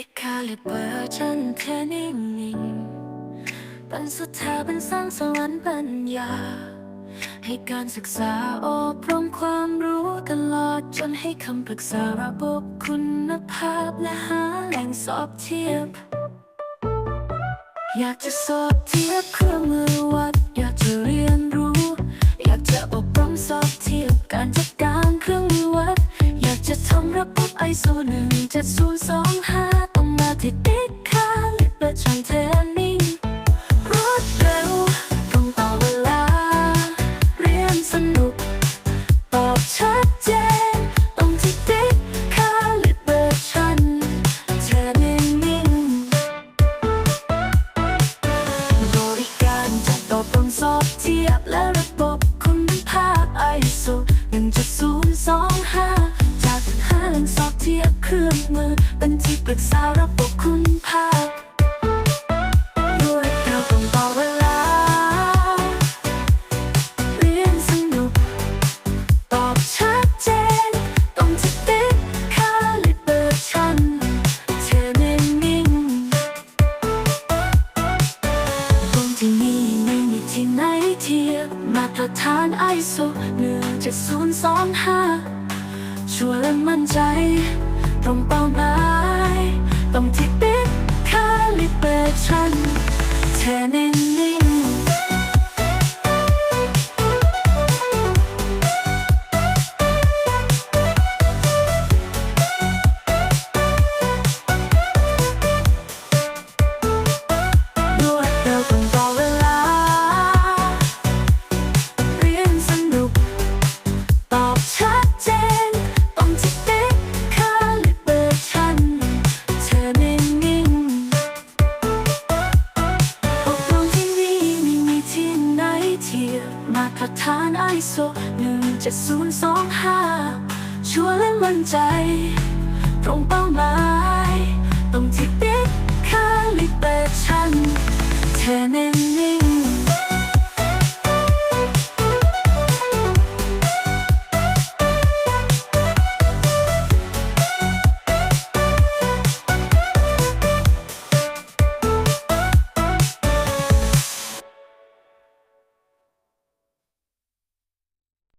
ติคาลิเบอร์ฉันเทนิ่งนิ่งเป็นสุถาเป็นสร้างสวรรค์ปัญญา ให้การศึกษาอบรมความรู้ตลอด จนให้คำปรึกษาระบบคุณภาพและหาแหล่งสอบเทียบ อยากจะสอบเทียบเครื่องมือวัด อยากจะเรียนรู้ อยากจะอบรมสอบเทียบการจัดการเครื่องมือวัด อยากจะทำระบบซูสองห้า ISO 1.025จากห้าแหลังสอบเทียบเครื่องมือ เป็นที่ปรึกษาระบบคุณภาพ ฐานไอโซหนึ่งเจ็ดศูนย์สองห้าชัวร์และมั่นใจ ตรงเป้าหมายตรงที่ติดคาลิเบอร์ชันเทนนิ่านไอโซหนึ่งเจ็ดศูนย์สองห้าชัวร์และมั่นใจ ตรงเป้าหมายตรงที่